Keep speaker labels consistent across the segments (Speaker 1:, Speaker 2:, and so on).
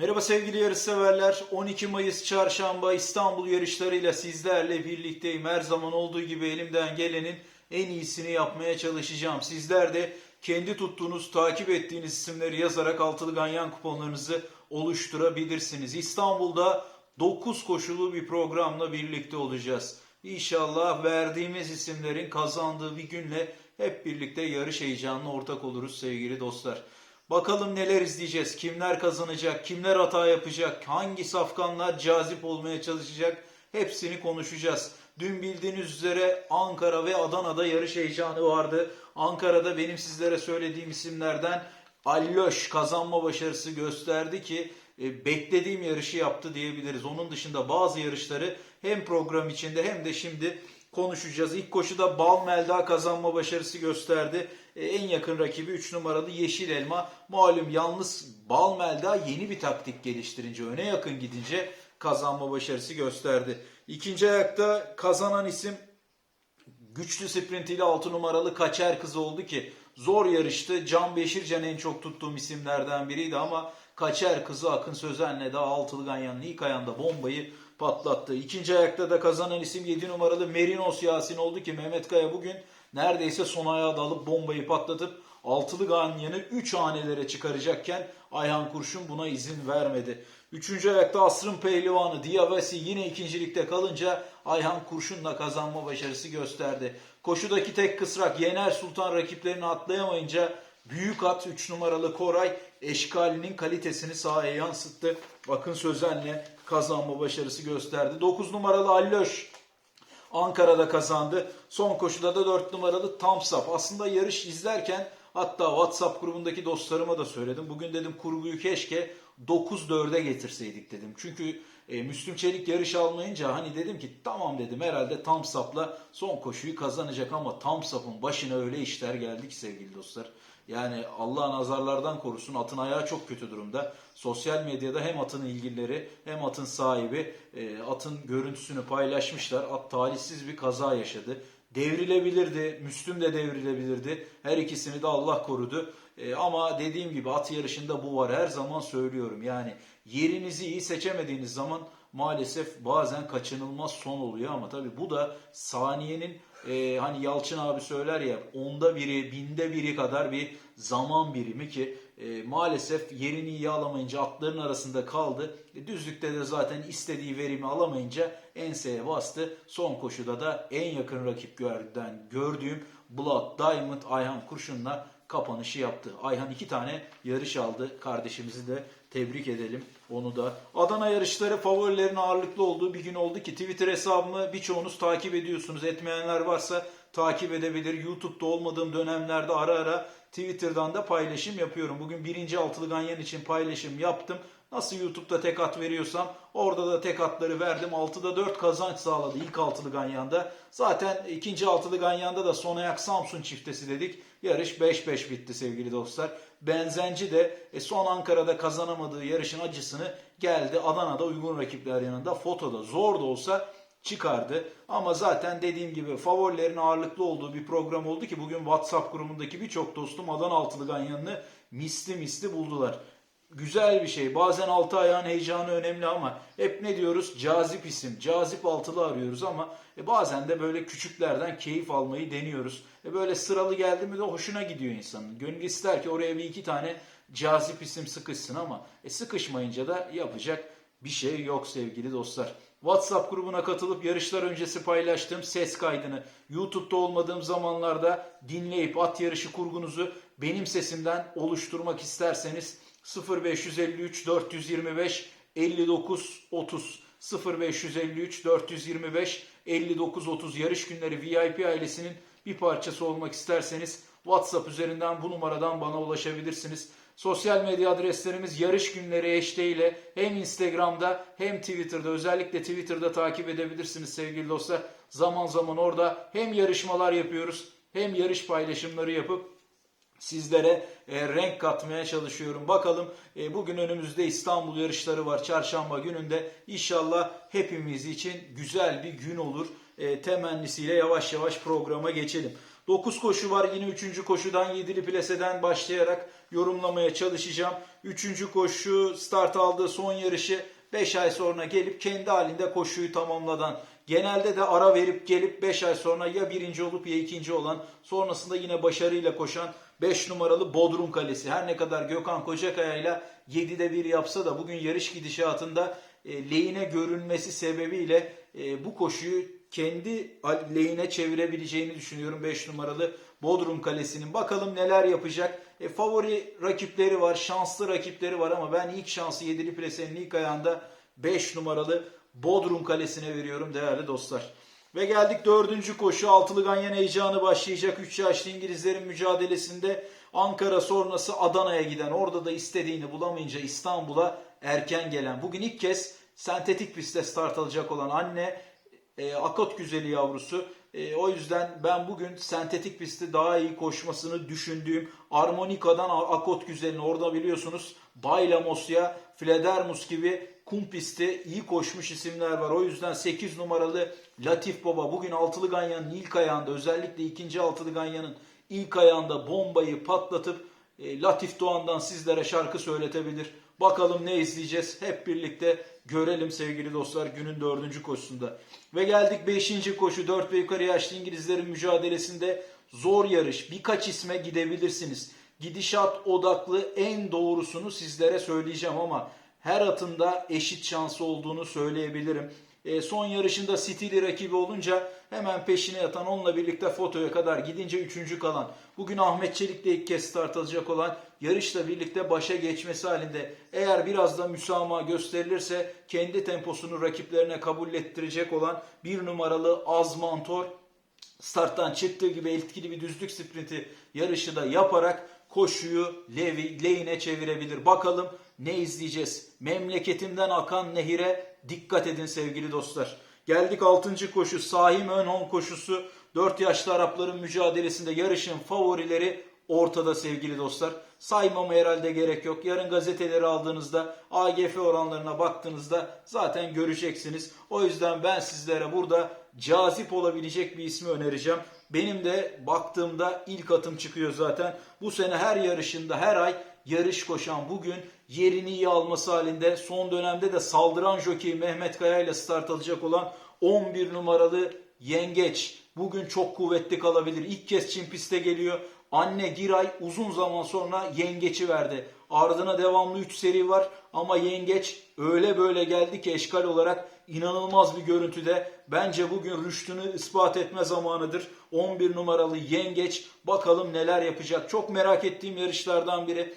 Speaker 1: Merhaba sevgili yarışseverler. 12 Mayıs Çarşamba İstanbul yarışlarıyla sizlerle birlikteyim. Her zaman olduğu gibi elimden gelenin en iyisini yapmaya çalışacağım. Sizler de kendi tuttuğunuz, takip ettiğiniz isimleri yazarak altılı ganyan kuponlarınızı oluşturabilirsiniz. İstanbul'da 9 koşulu bir programla birlikte olacağız. İnşallah verdiğimiz isimlerin kazandığı bir günle hep birlikte yarış heyecanına ortak oluruz sevgili dostlar. Bakalım neler izleyeceğiz, kimler kazanacak, kimler hata yapacak, hangi safkanlar cazip olmaya çalışacak hepsini konuşacağız. Dün bildiğiniz üzere Ankara ve Adana'da yarış heyecanı vardı. Ankara'da benim sizlere söylediğim isimlerden Alloş kazanma başarısı gösterdi ki e, beklediğim yarışı yaptı diyebiliriz. Onun dışında bazı yarışları hem program içinde hem de şimdi konuşacağız. İlk koşuda Bal Melda kazanma başarısı gösterdi. E, en yakın rakibi 3 numaralı Yeşil Elma. Malum yalnız Bal Melda yeni bir taktik geliştirince, öne yakın gidince kazanma başarısı gösterdi. İkinci ayakta kazanan isim güçlü sprintiyle 6 numaralı Kaçer kız oldu ki zor yarıştı. Can Beşircan en çok tuttuğum isimlerden biriydi ama Kaçer kızı Akın Sözen'le daha altılı ganyanın ilk ayağında bombayı patlattı. İkinci ayakta da kazanan isim 7 numaralı Merinos Yasin oldu ki Mehmet Kaya bugün neredeyse son ayağa dalıp bombayı patlatıp altılı ganyanı 3 hanelere çıkaracakken Ayhan Kurşun buna izin vermedi. Üçüncü ayakta Asrın Pehlivanı Diavasi yine ikincilikte kalınca Ayhan Kurşun'la kazanma başarısı gösterdi. Koşudaki tek kısrak Yener Sultan rakiplerini atlayamayınca büyük at 3 numaralı Koray eşkalinin kalitesini sahaya yansıttı. Bakın Sözen'le kazanma başarısı gösterdi. 9 numaralı Alloş Ankara'da kazandı. Son koşuda da 4 numaralı Tamsap. Aslında yarış izlerken hatta WhatsApp grubundaki dostlarıma da söyledim. Bugün dedim kurguyu keşke 9-4'e getirseydik dedim. Çünkü e, Müslüm Çelik yarış almayınca hani dedim ki tamam dedim herhalde Tamsap'la son koşuyu kazanacak ama Tamsap'ın başına öyle işler geldi ki sevgili dostlar. Yani Allah nazarlardan korusun atın ayağı çok kötü durumda. Sosyal medyada hem atın ilgilileri hem atın sahibi e, atın görüntüsünü paylaşmışlar. At talihsiz bir kaza yaşadı. Devrilebilirdi, Müslüm de devrilebilirdi. Her ikisini de Allah korudu. E, ama dediğim gibi at yarışında bu var. Her zaman söylüyorum. Yani yerinizi iyi seçemediğiniz zaman maalesef bazen kaçınılmaz son oluyor ama tabii bu da saniyenin e, hani Yalçın abi söyler ya onda biri, binde biri kadar bir zaman birimi ki e, maalesef yerini iyi alamayınca atların arasında kaldı. E, düzlükte de zaten istediği verimi alamayınca enseye bastı. Son koşuda da en yakın rakiplerden gördüğüm Blood Diamond Ayhan Kurşun'la kapanışı yaptı. Ayhan iki tane yarış aldı. Kardeşimizi de tebrik edelim onu da. Adana yarışları favorilerin ağırlıklı olduğu bir gün oldu ki Twitter hesabımı birçoğunuz takip ediyorsunuz. Etmeyenler varsa takip edebilir. YouTube'da olmadığım dönemlerde ara ara Twitter'dan da paylaşım yapıyorum. Bugün birinci altılı ganyan için paylaşım yaptım. Nasıl YouTube'da tek at veriyorsam orada da tek atları verdim. 6'da 4 kazanç sağladı ilk altılı ganyanda. Zaten ikinci altılı ganyanda da son ayak Samsun çiftesi dedik. Yarış 5-5 bitti sevgili dostlar. Benzenci de e, son Ankara'da kazanamadığı yarışın acısını geldi. Adana'da uygun rakipler yanında fotoda zor da olsa çıkardı. Ama zaten dediğim gibi favorilerin ağırlıklı olduğu bir program oldu ki bugün WhatsApp grubundaki birçok dostum Adana altılı ganyanını misli misli buldular güzel bir şey. Bazen altı ayağın heyecanı önemli ama hep ne diyoruz? Cazip isim, cazip altılı arıyoruz ama e, bazen de böyle küçüklerden keyif almayı deniyoruz. E, böyle sıralı geldi mi de hoşuna gidiyor insanın. Gönül ister ki oraya bir iki tane cazip isim sıkışsın ama e, sıkışmayınca da yapacak bir şey yok sevgili dostlar. WhatsApp grubuna katılıp yarışlar öncesi paylaştığım ses kaydını YouTube'da olmadığım zamanlarda dinleyip at yarışı kurgunuzu benim sesimden oluşturmak isterseniz 0553 425 59 30 0553 425 59 30 yarış günleri VIP ailesinin bir parçası olmak isterseniz WhatsApp üzerinden bu numaradan bana ulaşabilirsiniz. Sosyal medya adreslerimiz yarış günleri ile hem Instagram'da hem Twitter'da özellikle Twitter'da takip edebilirsiniz sevgili dostlar. Zaman zaman orada hem yarışmalar yapıyoruz hem yarış paylaşımları yapıp sizlere e, renk katmaya çalışıyorum. Bakalım e, bugün önümüzde İstanbul yarışları var. Çarşamba gününde inşallah hepimiz için güzel bir gün olur. E, temennisiyle yavaş yavaş programa geçelim. 9 koşu var. Yine 3. koşudan 7'li plaseden başlayarak yorumlamaya çalışacağım. 3. koşu start aldığı son yarışı 5 ay sonra gelip kendi halinde koşuyu tamamladan genelde de ara verip gelip 5 ay sonra ya birinci olup ya ikinci olan sonrasında yine başarıyla koşan 5 numaralı Bodrum Kalesi. Her ne kadar Gökhan Kocakaya ile 7'de 1 yapsa da bugün yarış gidişatında e, lehine görünmesi sebebiyle e, bu koşuyu kendi lehine çevirebileceğini düşünüyorum 5 numaralı Bodrum Kalesi'nin. Bakalım neler yapacak. E, favori rakipleri var, şanslı rakipleri var ama ben ilk şansı 7'li plesenin ilk ayağında 5 numaralı Bodrum Kalesi'ne veriyorum değerli dostlar. Ve geldik dördüncü koşu. Altılı Ganyan heyecanı başlayacak. 3 yaşlı İngilizlerin mücadelesinde Ankara sonrası Adana'ya giden, orada da istediğini bulamayınca İstanbul'a erken gelen. Bugün ilk kez sentetik pistte start alacak olan anne e, Akot güzeli yavrusu. E, o yüzden ben bugün sentetik pistte daha iyi koşmasını düşündüğüm Armonika'dan Akot güzelini orada biliyorsunuz Baylamosya, Fledermus gibi kum pisti iyi koşmuş isimler var. O yüzden 8 numaralı Latif Baba bugün altılı ganyanın ilk ayağında özellikle ikinci altılı ganyanın ilk ayağında bombayı patlatıp e, Latif Doğan'dan sizlere şarkı söyletebilir. Bakalım ne izleyeceğiz hep birlikte görelim sevgili dostlar günün dördüncü koşusunda. Ve geldik beşinci koşu 4 ve yukarı yaşlı İngilizlerin mücadelesinde zor yarış. Birkaç isme gidebilirsiniz. Gidişat odaklı en doğrusunu sizlere söyleyeceğim ama her atında eşit şansı olduğunu söyleyebilirim. E, son yarışında City'li rakibi olunca hemen peşine yatan onunla birlikte fotoya kadar gidince üçüncü kalan. Bugün Ahmet Çelik de ilk kez start alacak olan yarışla birlikte başa geçmesi halinde eğer biraz da müsamaha gösterilirse kendi temposunu rakiplerine kabul ettirecek olan bir numaralı Azmantor starttan çıktığı gibi etkili bir düzlük sprinti yarışı da yaparak koşuyu levi, lehine çevirebilir. Bakalım ne izleyeceğiz? Memleketimden akan nehire dikkat edin sevgili dostlar. Geldik 6. koşu Sahim Önhon koşusu. 4 yaşlı Arapların mücadelesinde yarışın favorileri ortada sevgili dostlar. Saymama herhalde gerek yok. Yarın gazeteleri aldığınızda AGF oranlarına baktığınızda zaten göreceksiniz. O yüzden ben sizlere burada cazip olabilecek bir ismi önereceğim. Benim de baktığımda ilk atım çıkıyor zaten. Bu sene her yarışında her ay yarış koşan bugün yerini iyi alması halinde son dönemde de saldıran jockey Mehmet Kaya ile start alacak olan 11 numaralı Yengeç. Bugün çok kuvvetli kalabilir. İlk kez Çin piste geliyor. Anne Giray uzun zaman sonra yengeçi verdi. Ardına devamlı 3 seri var ama yengeç öyle böyle geldi ki eşkal olarak inanılmaz bir görüntüde. Bence bugün rüştünü ispat etme zamanıdır. 11 numaralı yengeç bakalım neler yapacak. Çok merak ettiğim yarışlardan biri.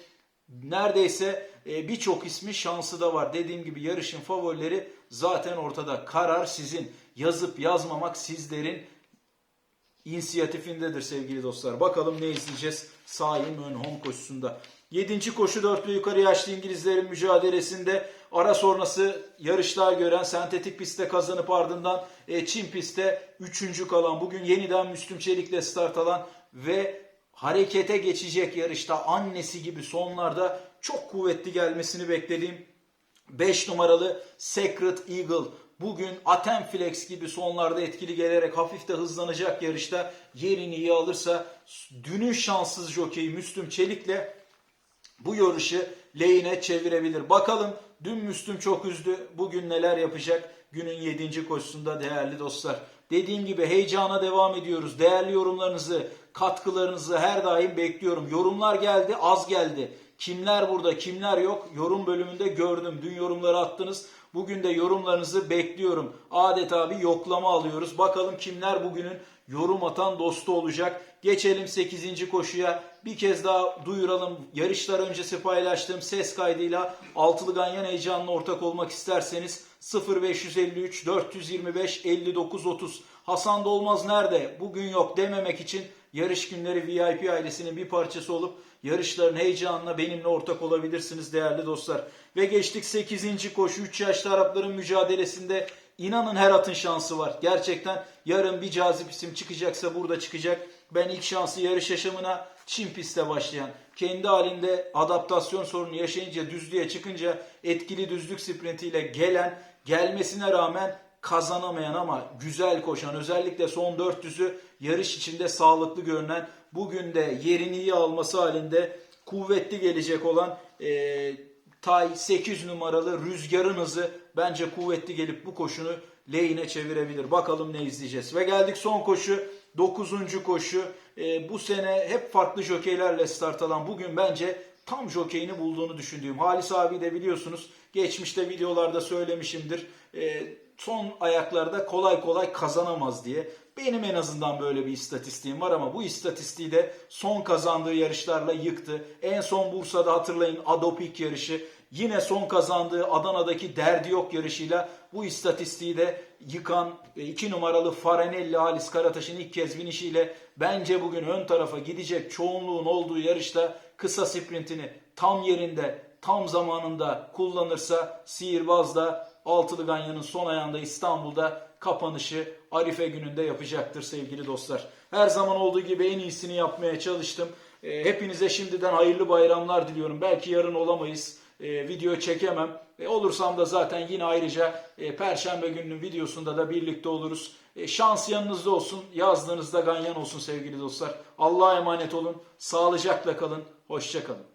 Speaker 1: Neredeyse e, birçok ismi şansı da var. Dediğim gibi yarışın favorileri zaten ortada. Karar sizin. Yazıp yazmamak sizlerin inisiyatifindedir sevgili dostlar. Bakalım ne izleyeceğiz Saim Önhom koşusunda. 7. koşu dörtlü yukarı yaşlı İngilizlerin mücadelesinde ara sonrası yarışlar gören sentetik pistte kazanıp ardından e, Çin pistte 3. kalan bugün yeniden Müslüm Çelik'le start alan ve harekete geçecek yarışta annesi gibi sonlarda çok kuvvetli gelmesini beklediğim 5 numaralı Secret Eagle bugün Atemflex gibi sonlarda etkili gelerek hafif de hızlanacak yarışta yerini iyi alırsa dünün şanssız jokeyi Müslüm Çelik'le bu yarışı lehine çevirebilir. Bakalım dün Müslüm çok üzdü. Bugün neler yapacak? Günün 7. koşusunda değerli dostlar. Dediğim gibi heyecana devam ediyoruz. Değerli yorumlarınızı, katkılarınızı her daim bekliyorum. Yorumlar geldi, az geldi. Kimler burada, kimler yok? Yorum bölümünde gördüm. Dün yorumları attınız. Bugün de yorumlarınızı bekliyorum. Adeta bir yoklama alıyoruz. Bakalım kimler bugünün yorum atan dostu olacak. Geçelim 8. koşuya. Bir kez daha duyuralım. Yarışlar öncesi paylaştığım ses kaydıyla Altılı Ganyan heyecanına ortak olmak isterseniz 0553 425 59 30. Hasan Dolmaz nerede? Bugün yok dememek için yarış günleri VIP ailesinin bir parçası olup yarışların heyecanına benimle ortak olabilirsiniz değerli dostlar. Ve geçtik 8. koşu 3 yaşlı Arapların mücadelesinde inanın her atın şansı var. Gerçekten yarın bir cazip isim çıkacaksa burada çıkacak. Ben ilk şansı yarış yaşamına Çin pistte başlayan, kendi halinde adaptasyon sorunu yaşayınca düzlüğe çıkınca etkili düzlük sprintiyle gelen, gelmesine rağmen kazanamayan ama güzel koşan özellikle son 400'ü yarış içinde sağlıklı görünen bugün de yerini iyi alması halinde kuvvetli gelecek olan e, Tay 8 numaralı rüzgarın hızı bence kuvvetli gelip bu koşunu lehine çevirebilir. Bakalım ne izleyeceğiz. Ve geldik son koşu 9. koşu. E, bu sene hep farklı jokeylerle start alan bugün bence tam jokeyini bulduğunu düşündüğüm. Halis abi de biliyorsunuz geçmişte videolarda söylemişimdir. E, son ayaklarda kolay kolay kazanamaz diye. Benim en azından böyle bir istatistiğim var ama bu istatistiği de son kazandığı yarışlarla yıktı. En son Bursa'da hatırlayın Adopik yarışı. Yine son kazandığı Adana'daki derdi yok yarışıyla bu istatistiği de yıkan 2 numaralı Farenelli Halis Karataş'ın ilk kez binişiyle bence bugün ön tarafa gidecek çoğunluğun olduğu yarışta kısa sprintini tam yerinde tam zamanında kullanırsa sihirbaz da Altılı Ganyan'ın son ayağında İstanbul'da kapanışı Arife gününde yapacaktır sevgili dostlar. Her zaman olduğu gibi en iyisini yapmaya çalıştım. E, Hepinize şimdiden hayırlı bayramlar diliyorum. Belki yarın olamayız. E, video çekemem. Olursam da zaten yine ayrıca e, Perşembe gününün videosunda da birlikte oluruz. E, şans yanınızda olsun. Yazdığınızda ganyan olsun sevgili dostlar. Allah'a emanet olun. Sağlıcakla kalın. Hoşçakalın.